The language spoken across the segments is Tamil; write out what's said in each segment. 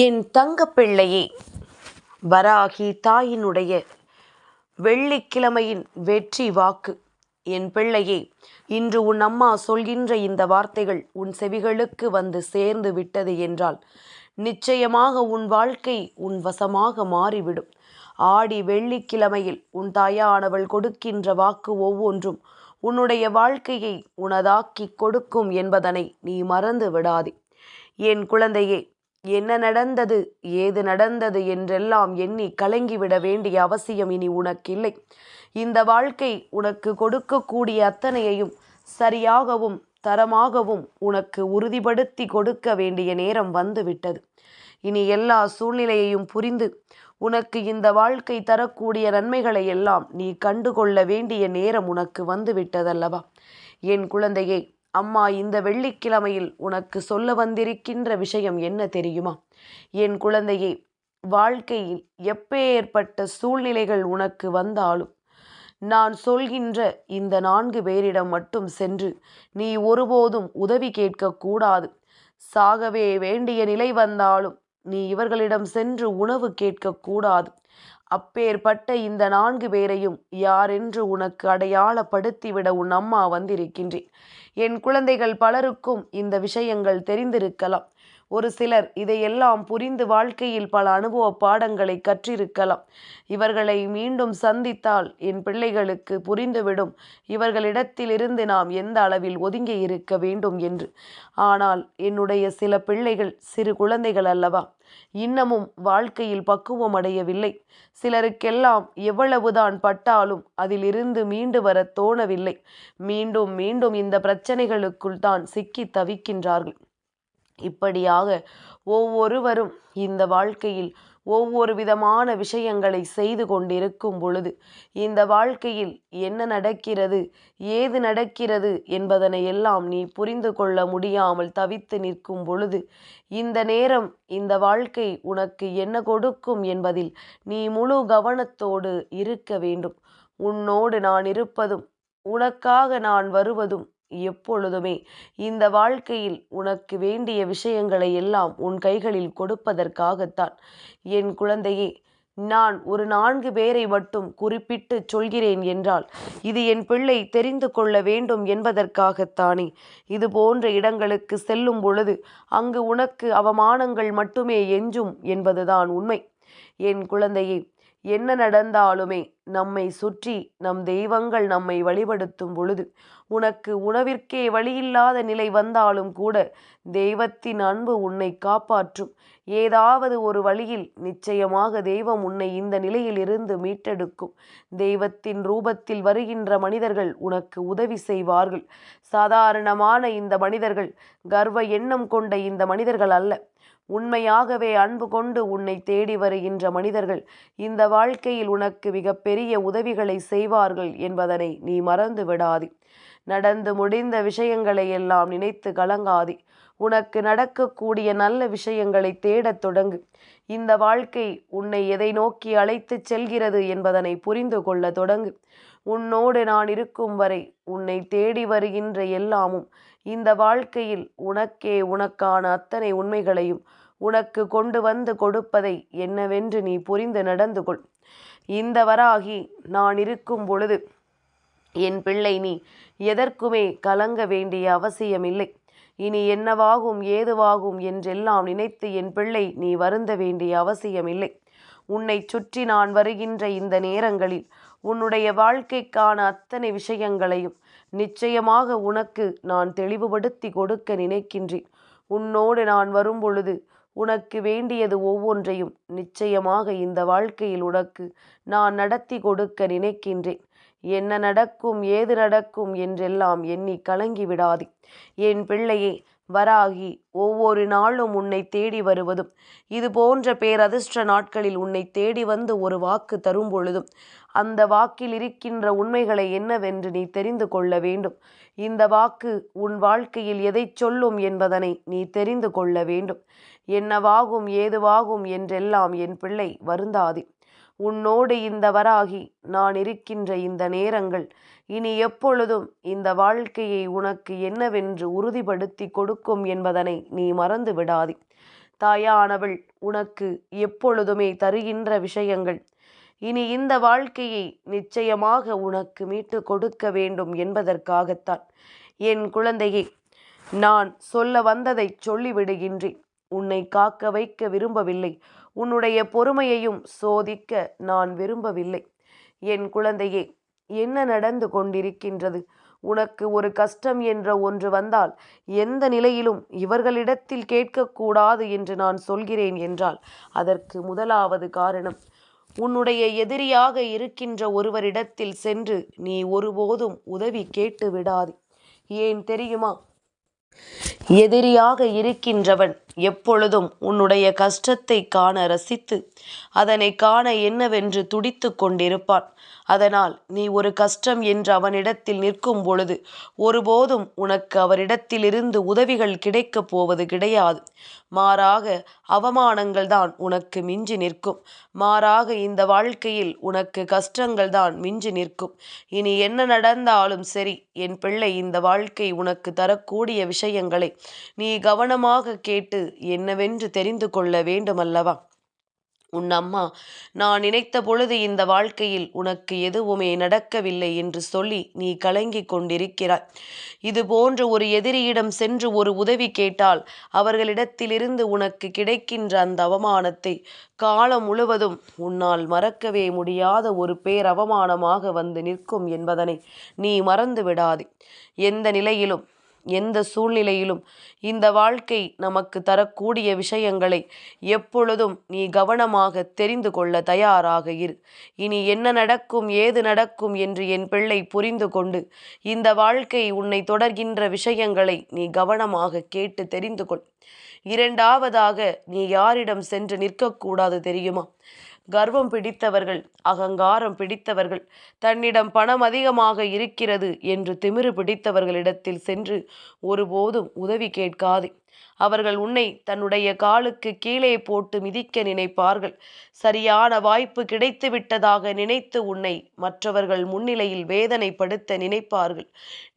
என் தங்கப்பிள்ளையே வராகி தாயினுடைய வெள்ளிக்கிழமையின் வெற்றி வாக்கு. என் பிள்ளையே இன்று உன் அம்மா சொல்கின்ற இந்த வார்த்தைகள் உன் செவிகளுக்கு வந்து சேர்ந்து விட்டது என்றால் நிச்சயமாக உன் வாழ்க்கை உன் வசமாக மாறிவிடும். ஆடி வெள்ளிக்கிழமையில் உன் தாயானவள் கொடுக்கின்ற வாக்கு ஒவ்வொன்றும் உன்னுடைய வாழ்க்கையை உனதாக்கி கொடுக்கும் என்பதனை நீ மறந்து விடாதே. என் குழந்தையே என்ன நடந்தது? ஏது நடந்தது என்றெல்லாம் எண்ணி கலங்கிவிட வேண்டிய அவசியம் இனி உனக்கில்லை. இந்த வாழ்க்கை உனக்கு கொடுக்கக்கூடிய அத்தனையையும் சரியாகவும் தரமாகவும் உனக்கு உறுதிப்படுத்தி கொடுக்க வேண்டிய நேரம் வந்துவிட்டது. இனி எல்லா சூழ்நிலையையும் புரிந்து உனக்கு இந்த வாழ்க்கை தரக்கூடிய நன்மைகளை எல்லாம் நீ கண்டுகொள்ள வேண்டிய நேரம் உனக்கு வந்துவிட்டதல்லவா? என் குழந்தையை அம்மா இந்த வெள்ளிக்கிழமையில் உனக்கு சொல்ல வந்திருக்கின்ற விஷயம் என்ன தெரியுமா? என் குழந்தையே வாழ்க்கையில் எப்பேற்பட்ட சூழ்நிலைகள் உனக்கு வந்தாலும் நான் சொல்கின்ற இந்த நான்கு பேரிடம் மட்டும் சென்று நீ ஒருபோதும் உதவி கேட்கக்கூடாது சாகவே வேண்டிய நிலை வந்தாலும் நீ இவர்களிடம் சென்று உணவு கேட்கக்கூடாது அப்பேற்பட்ட இந்த நான்கு பேரையும் யாரென்று உனக்கு அடையாளப்படுத்திவிட உன் அம்மா வந்திருக்கின்றேன். என் குழந்தைகள் பலருக்கும் இந்த விஷயங்கள் தெரிந்திருக்கலாம். ஒரு சிலர் இதையெல்லாம் புரிந்து வாழ்க்கையில் பல அனுபவ பாடங்களை கற்றிருக்கலாம். இவர்களை மீண்டும் சந்தித்தால் என் பிள்ளைகளுக்கு புரிந்துவிடும். இவர்களிடத்திலிருந்து நாம் எந்த அளவில் ஒதுங்கி இருக்க வேண்டும் என்று. ஆனால் என்னுடைய சில பிள்ளைகள் சிறு குழந்தைகள் அல்லவா? இன்னமும் வாழ்க்கையில் பக்குவம் அடையவில்லை. சிலருக்கெல்லாம் எவ்வளவுதான் பட்டாலும் அதிலிருந்து மீண்டு வர தோணவில்லை. மீண்டும் மீண்டும் இந்த பிரச்சனைகளுக்குள் தான் சிக்கி தவிக்கின்றார்கள். இப்படியாக ஒவ்வொருவரும் இந்த வாழ்க்கையில் ஒவ்வொரு விதமான விஷயங்களை செய்து கொண்டிருக்கும் பொழுது இந்த வாழ்க்கையில் என்ன நடக்கிறது ஏது நடக்கிறது என்பதனை எல்லாம் நீ புரிந்து கொள்ள முடியாமல் தவித்து நிற்கும் பொழுது இந்த நேரம் இந்த வாழ்க்கை உனக்கு என்ன கொடுக்கும் என்பதில் நீ முழு கவனத்தோடு இருக்க வேண்டும். உன்னோடு நான் இருப்பதும் உனக்காக நான் வருவதும் எப்பொழுதுமே. இந்த வாழ்க்கையில் உனக்கு வேண்டிய விஷயங்களை எல்லாம் உன் கைகளில் கொடுப்பதற்காகத்தான். என் குழந்தையே நான் ஒரு நான்கு பேரை மட்டும் குறிப்பிட்டு சொல்கிறேன் என்றால் இது என் பிள்ளை தெரிந்து கொள்ள வேண்டும் என்பதற்காகத்தானே. இது போன்ற இடங்களுக்கு செல்லும் பொழுது அங்கு உனக்கு அவமானங்கள் மட்டுமே எஞ்சும் என்பதுதான் உண்மை. என் குழந்தையை என்ன நடந்தாலுமே நம்மை சுற்றி நம் தெய்வங்கள் நம்மை வழிபடுத்தும் பொழுது உனக்கு உணவிற்கே வழியில்லாத நிலை வந்தாலும் கூட தெய்வத்தின் அன்பு உன்னை காப்பாற்றும். ஏதாவது ஒரு வழியில் நிச்சயமாக தெய்வம் உன்னை இந்த நிலையில் இருந்து மீட்டெடுக்கும். தெய்வத்தின் ரூபத்தில் வருகின்ற மனிதர்கள் உனக்கு உதவி செய்வார்கள். சாதாரணமான இந்த மனிதர்கள் கர்வ எண்ணம் கொண்ட இந்த மனிதர்கள் அல்ல. உண்மையாகவே அன்பு கொண்டு உன்னை தேடி வருகின்ற மனிதர்கள் இந்த வாழ்க்கையில் உனக்கு மிகப்பெரிய உதவிகளை செய்வார்கள் என்பதனை நீ மறந்து விடாதே. நடந்து முடிந்த விஷயங்களை எல்லாம் நினைத்து கலங்காதே. உனக்கு நடக்கக்கூடிய நல்ல விஷயங்களை தேடத் தொடங்கு. இந்த வாழ்க்கை உன்னை எதை நோக்கி அழைத்துச் செல்கிறது என்பதனை புரிந்து கொள்ள தொடங்கு. உன்னோடு நான் இருக்கும் வரை உன்னை தேடி வருகின்ற எல்லாமும் இந்த வாழ்க்கையில் உனக்கே உனக்கான அத்தனை உண்மைகளையும் உனக்கு கொண்டு வந்து கொடுப்பதை என்னவென்று நீ புரிந்து நடந்து கொள். இந்த வராகி நான் இருக்கும் பொழுது என் பிள்ளை நீ எதற்குமே கலங்க வேண்டிய அவசியமில்லை. இனி என்னவாகும் ஏதுவாகும் என்றெல்லாம் நினைத்து என் பிள்ளை நீ வருந்த வேண்டிய அவசியமில்லை. உன்னை சுற்றி நான் வருகின்ற இந்த நேரங்களில் உன்னுடைய வாழ்க்கைக்கான அத்தனை விஷயங்களையும் நிச்சயமாக உனக்கு நான் தெளிவுபடுத்தி கொடுக்க நினைக்கின்றேன். உன்னோடு நான் வரும்பொழுது உனக்கு வேண்டியது ஒவ்வொன்றையும் நிச்சயமாக இந்த வாழ்க்கையில் உனக்கு நான் நடத்தி கொடுக்க நினைக்கின்றேன். என்ன நடக்கும் ஏது நடக்கும் என்றெல்லாம் எண்ணி கலங்கி விடாதே. என் பிள்ளையே வராகி ஒவ்வொரு நாளும் உன்னை தேடி வருவதும் இது போன்ற பேரதிர்ஷ்ட நாட்களில் உன்னை தேடி வந்து ஒரு வாக்கு தரும் பொழுதும் அந்த வாக்கில் இருக்கின்ற உண்மைகளை என்னவென்று நீ தெரிந்து கொள்ள வேண்டும். இந்த வாக்கு உன் வாழ்க்கையில் எதை சொல்லும் என்பதனை நீ தெரிந்து கொள்ள வேண்டும். என்னவாகும் ஏதுவாகும் என்றெல்லாம் என் பிள்ளை வருந்தாதே. உன்னோடு இந்த வராகி நான் இருக்கின்ற இந்த நேரங்கள் இனி எப்பொழுதும் இந்த வாழ்க்கையை உனக்கு என்னவென்று உறுதிப்படுத்தி கொடுக்கும் என்பதனை நீ மறந்து விடாதே. தாயானவள் உனக்கு எப்பொழுதுமே தருகின்ற விஷயங்கள் இனி இந்த வாழ்க்கையை நிச்சயமாக உனக்கு மீட்டு கொடுக்க வேண்டும் என்பதற்காகத்தான். என் குழந்தையே நான் சொல்ல வந்ததை சொல்லிவிடுகின்றேன். உன்னை காக்க வைக்க விரும்பவில்லை. உன்னுடைய பொறுமையையும் சோதிக்க நான் விரும்பவில்லை. என் குழந்தையே என்ன நடந்து கொண்டிருக்கின்றது? உனக்கு ஒரு கஷ்டம் என்ற ஒன்று வந்தால் எந்த நிலையிலும் இவர்களிடத்தில் கேட்கக்கூடாது என்று நான் சொல்கிறேன் என்றால் அதற்கு முதலாவது காரணம் உன்னுடைய எதிரியாக இருக்கின்ற ஒருவரிடத்தில் சென்று நீ ஒருபோதும் உதவி கேட்டு விடாது. ஏன் தெரியுமா? எதிரியாக இருக்கின்றவன் எப்பொழுதும் உன்னுடைய கஷ்டத்தை காண ரசித்து அதனை காண என்னவென்று துடித்து கொண்டிருப்பான். அதனால் நீ ஒரு கஷ்டம் என்று அவனிடத்தில் நிற்கும் பொழுது ஒருபோதும் உனக்கு அவரிடத்திலிருந்து உதவிகள் கிடைக்கப் போவது கிடையாது. மாறாக அவமானங்கள் தான் உனக்கு மிஞ்சி நிற்கும். மாறாக இந்த வாழ்க்கையில் உனக்கு கஷ்டங்கள் தான் மிஞ்சி நிற்கும். இனி என்ன நடந்தாலும் சரி என் பிள்ளை இந்த வாழ்க்கை உனக்கு தரக்கூடிய விஷயங்களை நீ கவனமாக கேட்டு என்னவென்று தெரிந்து கொள்ள வேண்டுமல்லவா? உன் அம்மா நான் நினைத்த பொழுது இந்த வாழ்க்கையில் உனக்கு எதுவுமே நடக்கவில்லை என்று சொல்லி நீ கலங்கிக் கொண்டிருக்கிறாய். இது போன்ற ஒரு எதிரியிடம் சென்று ஒரு உதவி கேட்டால் அவர்களிடத்திலிருந்து உனக்கு கிடைக்கின்ற அந்த அவமானத்தை காலம் முழுவதும் உன்னால் மறக்கவே முடியாத ஒரு பேர் அவமானமாக வந்து நிற்கும் என்பதனை நீ மறந்து விடாதே எந்த நிலையிலும் எந்த சூழ்நிலையிலும் இந்த வாழ்க்கை நமக்கு தரக்கூடிய விஷயங்களை எப்பொழுதும் நீ கவனமாக தெரிந்து கொள்ள தயாராக இரு. இனி என்ன நடக்கும் ஏது நடக்கும் என்று என் பிள்ளை புரிந்து கொண்டு இந்த வாழ்க்கை உன்னை தொடர்கின்ற விஷயங்களை நீ கவனமாக கேட்டு தெரிந்து கொள். இரண்டாவதாக நீ யாரிடம் சென்று நிற்கக்கூடாது தெரியுமா? கர்வம் பிடித்தவர்கள் அகங்காரம் பிடித்தவர்கள் தன்னிடம் பணம் அதிகமாக இருக்கிறது என்று திமிரு பிடித்தவர்களிடத்தில் சென்று ஒருபோதும் உதவி கேட்காது. அவர்கள் உன்னை தன்னுடைய காலுக்கு கீழே போட்டு மிதிக்க நினைப்பார்கள். சரியான வாய்ப்பு கிடைத்துவிட்டதாக நினைத்து உன்னை மற்றவர்கள் முன்னிலையில் வேதனைப்படுத்த நினைப்பார்கள்.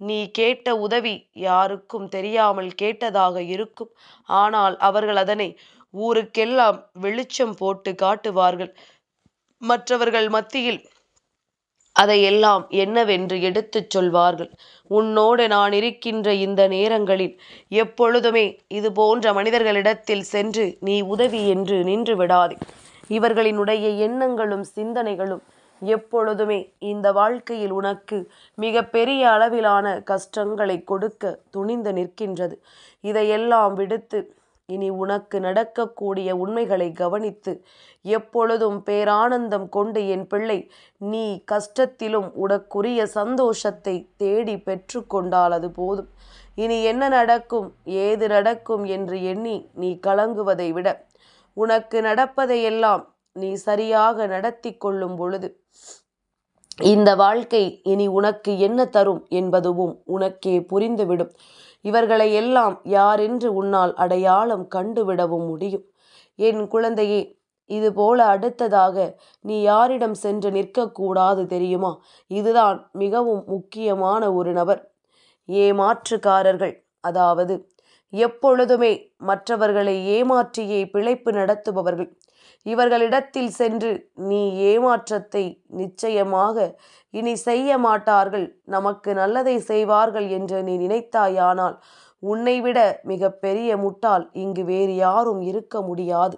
நீ கேட்ட உதவி யாருக்கும் தெரியாமல் கேட்டதாக இருக்கும். ஆனால் அவர்கள் அதனை ஊருக்கெல்லாம் வெளிச்சம் போட்டு காட்டுவார்கள். மற்றவர்கள் மத்தியில் அதையெல்லாம் என்னவென்று எடுத்துச் சொல்வார்கள். உன்னோடு நான் இருக்கின்ற இந்த நேரங்களில் எப்பொழுதுமே இது போன்ற மனிதர்களிடத்தில் சென்று நீ உதவி என்று நின்று விடாதே. இவர்களினுடைய எண்ணங்களும் சிந்தனைகளும் எப்பொழுதுமே இந்த வாழ்க்கையில் உனக்கு மிக பெரிய அளவிலான கஷ்டங்களை கொடுக்க துணிந்து நிற்கின்றது. இதையெல்லாம் விடுத்து இனி உனக்கு நடக்கக்கூடிய உண்மைகளை கவனித்து எப்பொழுதும் பேரானந்தம் கொண்டு என் பிள்ளை நீ கஷ்டத்திலும் உனக்குரிய சந்தோஷத்தை தேடி பெற்று கொண்டால் அது போதும். இனி என்ன நடக்கும் ஏது நடக்கும் என்று எண்ணி நீ கலங்குவதை விட உனக்கு நடப்பதையெல்லாம் நீ சரியாக நடத்தி கொள்ளும் பொழுது இந்த வாழ்க்கை இனி உனக்கு என்ன தரும் என்பதுவும் உனக்கே புரிந்துவிடும். இவர்களை எல்லாம் யாரென்று உன்னால் அடையாளம் கண்டுவிடவும் முடியும். என் குழந்தையே இதுபோல அடுத்ததாக நீ யாரிடம் சென்று நிற்கக்கூடாது தெரியுமா? இதுதான் மிகவும் முக்கியமான ஒரு நபர். ஏமாற்றுக்காரர்கள். அதாவது எப்பொழுதுமே மற்றவர்களை ஏமாற்றியே பிழைப்பு நடத்துபவர்கள். இவர்களிடத்தில் சென்று நீ ஏமாற்றத்தை நிச்சயமாக இனி செய்ய மாட்டார்கள். நமக்கு நல்லதை செய்வார்கள் என்று நீ நினைத்தாயானால் உன்னை விட மிக பெரிய முட்டாள் இங்கு வேறு யாரும் இருக்க முடியாது.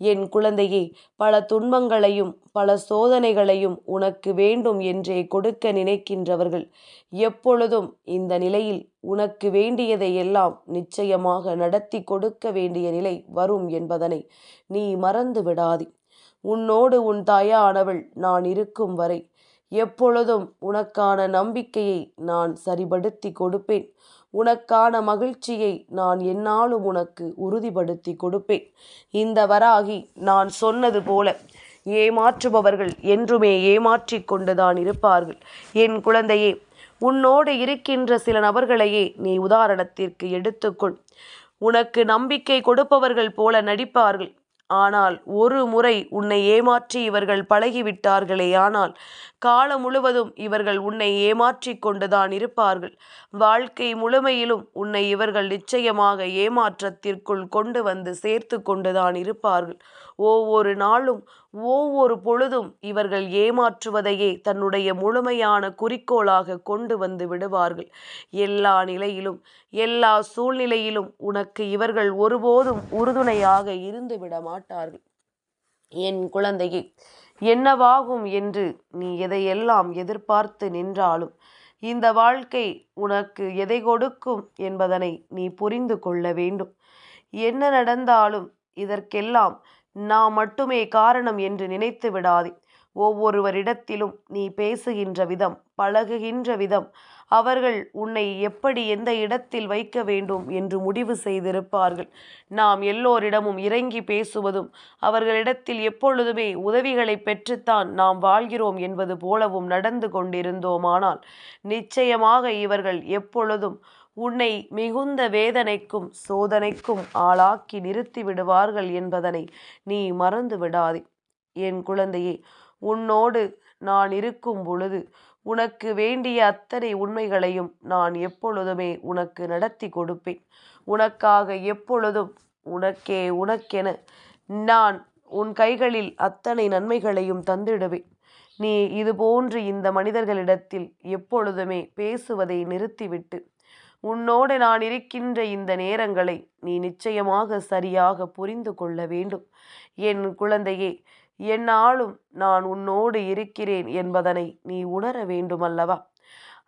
என் குழந்தையே பல துன்பங்களையும் பல சோதனைகளையும் உனக்கு வேண்டும் என்றே கொடுக்க நினைக்கின்றவர்கள் எப்பொழுதும் இந்த நிலையில் உனக்கு வேண்டியதை எல்லாம் நிச்சயமாக நடத்தி கொடுக்க வேண்டிய நிலை வரும் என்பதனை நீ மறந்து விடாதே. உன்னோடு உன் தாயானவள் நான் இருக்கும் வரை எப்பொழுதும் உனக்கான நம்பிக்கையை நான் சரிபடுத்தி கொடுப்பேன். உனக்கான மகிழ்ச்சியை நான் என்னாலும் உனக்கு உறுதிப்படுத்தி கொடுப்பேன். இந்த வராகி நான் சொன்னது போல ஏமாற்றுபவர்கள் என்றுமே ஏமாற்றிக் கொண்டுதான் இருப்பார்கள். என் குழந்தையே உன்னோடு இருக்கின்ற சில நபர்களையே நீ உதாரணத்திற்கு எடுத்துக்கொள். உனக்கு நம்பிக்கை கொடுப்பவர்கள் போல நடிப்பார்கள். ஆனால் ஒரு முறை உன்னை ஏமாற்றி இவர்கள் பழகிவிட்டார்களே ஆனால் காலம் முழுவதும் இவர்கள் உன்னை ஏமாற்றி கொண்டுதான் இருப்பார்கள். வாழ்க்கை முழுமையிலும் உன்னை இவர்கள் நிச்சயமாக ஏமாற்றத்திற்குள் கொண்டு வந்து சேர்த்து கொண்டுதான் இருப்பார்கள். ஒவ்வொரு நாளும் ஒவ்வொரு பொழுதும் இவர்கள் ஏமாற்றுவதையே தன்னுடைய முழுமையான குறிக்கோளாக கொண்டு வந்து விடுவார்கள். எல்லா நிலையிலும் எல்லா சூழ்நிலையிலும் உனக்கு இவர்கள் ஒருபோதும் உறுதுணையாக இருந்து விட மாட்டார்கள். என் குழந்தையே என்னவாகும் என்று நீ எதையெல்லாம் எதிர்பார்த்து நின்றாலும் இந்த வாழ்க்கை உனக்கு எதை கொடுக்கும் என்பதனை நீ புரிந்து கொள்ள வேண்டும். என்ன நடந்தாலும் இதற்கெல்லாம் நான் மட்டுமே காரணம் என்று நினைத்து விடாதே. ஒவ்வொருவரிடத்திலும் நீ பேசுகின்ற விதம் பழகுகின்ற விதம். அவர்கள் உன்னை எப்படி எந்த இடத்தில் வைக்க வேண்டும் என்று முடிவு செய்திருப்பார்கள். நாம் எல்லோரிடமும் இறங்கி பேசுவதும் அவர்களிடத்தில் எப்பொழுதுமே உதவிகளை பெற்றுத்தான் நாம் வாழ்கிறோம் என்பது போலவும் நடந்து கொண்டிருந்தோமானால் நிச்சயமாக இவர்கள் எப்பொழுதும் உன்னை மிகுந்த வேதனைக்கும் சோதனைக்கும் ஆளாக்கி நிறுத்தி விடுவார்கள் என்பதனை நீ மறந்து விடாதே என் குழந்தையே உன்னோடு நான் இருக்கும் பொழுது உனக்கு வேண்டிய அத்தனை உண்மைகளையும் நான் எப்பொழுதுமே உனக்கு நடத்தி கொடுப்பேன். உனக்காக எப்பொழுதும் உனக்கே உனக்கென நான் உன் கைகளில் அத்தனை நன்மைகளையும் தந்திடுவேன். நீ இதுபோன்று இந்த மனிதர்களிடத்தில் எப்பொழுதுமே பேசுவதை நிறுத்திவிட்டு உன்னோடு நான் இருக்கின்ற இந்த நேரங்களை நீ நிச்சயமாக சரியாக புரிந்து கொள்ள வேண்டும். என் குழந்தையே எந்நாளும் நான் உன்னோடு இருக்கிறேன் என்பதனை நீ உணர வேண்டுமல்லவா?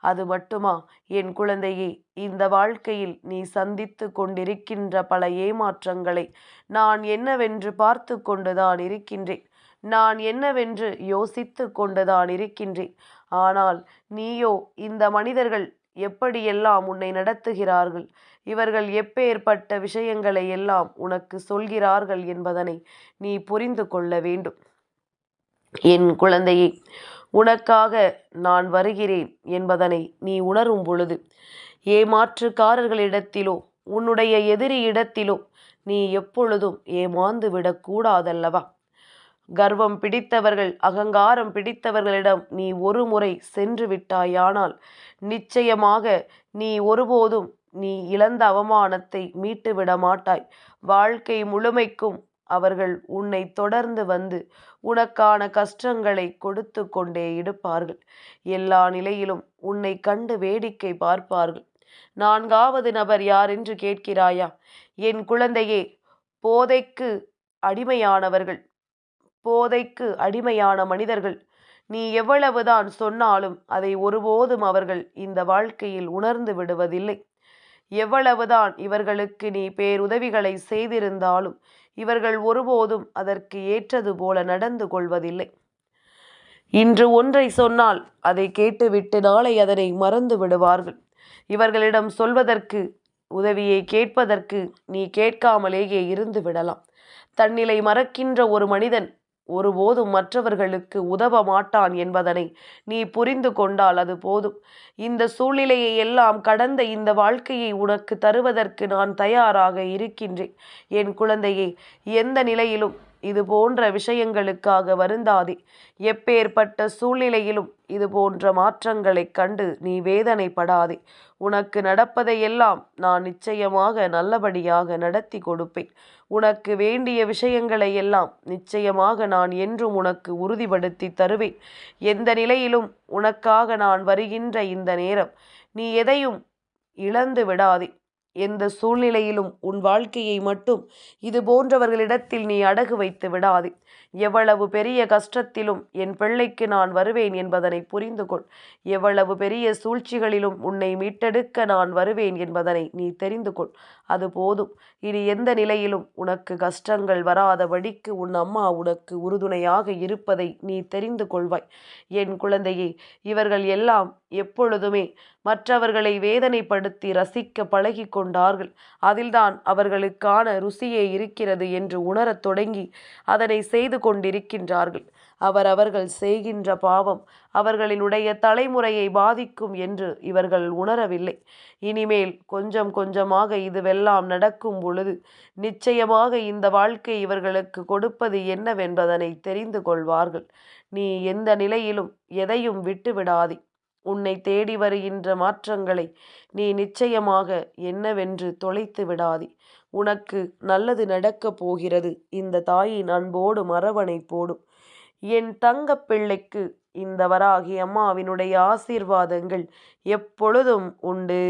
அது மட்டுமா? என் குழந்தையே இந்த வாழ்க்கையில் நீ சந்தித்து கொண்டிருக்கின்ற பல ஏமாற்றங்களை நான் என்னவென்று பார்த்து கொண்டுதான் இருக்கின்றேன். நான் என்னவென்று யோசித்து கொண்டுதான் இருக்கின்றேன். ஆனால் நீயோ இந்த மனிதர்கள் எப்படியெல்லாம் உன்னை நடத்துகிறார்கள்? இவர்கள் எப்பேற்பட்ட விஷயங்களை எல்லாம் உனக்கு சொல்கிறார்கள் என்பதனை நீ புரிந்து கொள்ள வேண்டும். என் குழந்தையே உனக்காக நான் வருகிறேன் என்பதனை நீ உணரும் பொழுது ஏமாற்றுக்காரர்களிடத்திலோ உன்னுடைய எதிரி இடத்திலோ நீ எப்பொழுதும் ஏமாந்து விடக்கூடாதல்லவா கர்வம் பிடித்தவர்கள் அகங்காரம் பிடித்தவர்களிடம் நீ ஒரு முறை சென்று விட்டாயானால் நிச்சயமாக நீ ஒருபோதும் நீ இழந்த அவமானத்தை மீட்டு விட மாட்டாய் வாழ்க்கை முழுமைக்கும் அவர்கள் உன்னை தொடர்ந்து வந்து உனக்கான கஷ்டங்களை கொடுத்து கொண்டே இருப்பார்கள். எல்லா நிலையிலும் உன்னை கண்டு வேடிக்கை பார்ப்பார்கள். நான்காவது நபர் யார் என்று கேட்கிறாயா? என் குழந்தையே போதைக்கு அடிமையானவர்கள். போதைக்கு அடிமையான மனிதர்கள். நீ எவ்வளவுதான் சொன்னாலும் அதை ஒருபோதும் அவர்கள் இந்த வாழ்க்கையில் உணர்ந்து விடுவதில்லை. எவ்வளவுதான் இவர்களுக்கு நீ பேருதவிகளை செய்திருந்தாலும் இவர்கள் ஒருபோதும் அதற்கு ஏற்றது போல நடந்து கொள்வதில்லை. இன்று ஒன்றை சொன்னால் அதை கேட்டுவிட்டு நாளை அதனை மறந்து விடுவார்கள். இவர்களிடம் சொல்வதற்கு உதவியை கேட்பதற்கு நீ கேட்காமலேயே இருந்து விடலாம். தன்னிலை மறக்கின்ற ஒரு மனிதன் ஒருபோதும் மற்றவர்களுக்கு உதவ மாட்டான் என்பதனை நீ புரிந்து கொண்டால் அது போதும். இந்த சூழ்நிலையை எல்லாம் கடந்த இந்த வாழ்க்கையை உனக்கு தருவதற்கு நான் தயாராக இருக்கின்றேன். என் குழந்தையை எந்த நிலையிலும் இது போன்ற விஷயங்களுக்காக வருந்தாதே. எப்பேற்பட்ட சூழ்நிலையிலும் இது போன்ற மாற்றங்களைக் கண்டு நீ வேதனைப்படாதே. உனக்கு நடப்பதையெல்லாம் நான் நிச்சயமாக நல்லபடியாக நடத்தி கொடுப்பேன். உனக்கு வேண்டிய விஷயங்களை எல்லாம் நிச்சயமாக நான் என்றும் உனக்கு உறுதிப்படுத்தி தருவேன். எந்த நிலையிலும் உனக்காக நான் வருகின்ற இந்த நேரம் நீ எதையும் இழந்து விடாதே எந்த சூழ்நிலையிலும் உன் வாழ்க்கையை மட்டும் இது போன்றவர்களிடத்தில் நீ அடகு வைத்து விடாதே. எவ்வளவு பெரிய கஷ்டத்திலும் என் பிள்ளைக்கு நான் வருவேன் என்பதனை புரிந்து கொள். எவ்வளவு பெரிய சூழ்ச்சிகளிலும் உன்னை மீட்டெடுக்க நான் வருவேன் என்பதனை நீ தெரிந்து கொள். அது போதும். இனி எந்த நிலையிலும் உனக்கு கஷ்டங்கள் வராதபடிக்கு உன் அம்மா உனக்கு உறுதுணையாக இருப்பதை நீ தெரிந்து கொள்வாய். என் குழந்தையே இவர்கள் எல்லாம் எப்பொழுதுமே மற்றவர்களை வேதனைப்படுத்தி ரசிக்க பழகி கொண்டார்கள். அதில்தான் அவர்களுக்கான ருசியே இருக்கிறது என்று உணரத் தொடங்கி அதனை செய்து கொண்டிருக்கின்றார்கள். அவரவர்கள் செய்கின்ற பாவம் அவர்களினுடைய தலைமுறையை பாதிக்கும் என்று இவர்கள் உணரவில்லை. இனிமேல் கொஞ்சம் கொஞ்சமாக இதுவெல்லாம் நடக்கும் பொழுது நிச்சயமாக இந்த வாழ்க்கை இவர்களுக்கு கொடுப்பது என்னவென்பதனை தெரிந்து கொள்வார்கள். நீ எந்த நிலையிலும் எதையும் விட்டு விடாதே உன்னை தேடி வருகின்ற மாற்றங்களை நீ நிச்சயமாக என்னவென்று தொலைத்து விடாதே. உனக்கு நல்லது நடக்கப் போகிறது. இந்த தாயின் அன்போடு மரவணை போடும். என் தங்க பிள்ளைக்கு இந்த வராகி அம்மாவினுடைய ஆசீர்வாதங்கள் எப்பொழுதும் உண்டு.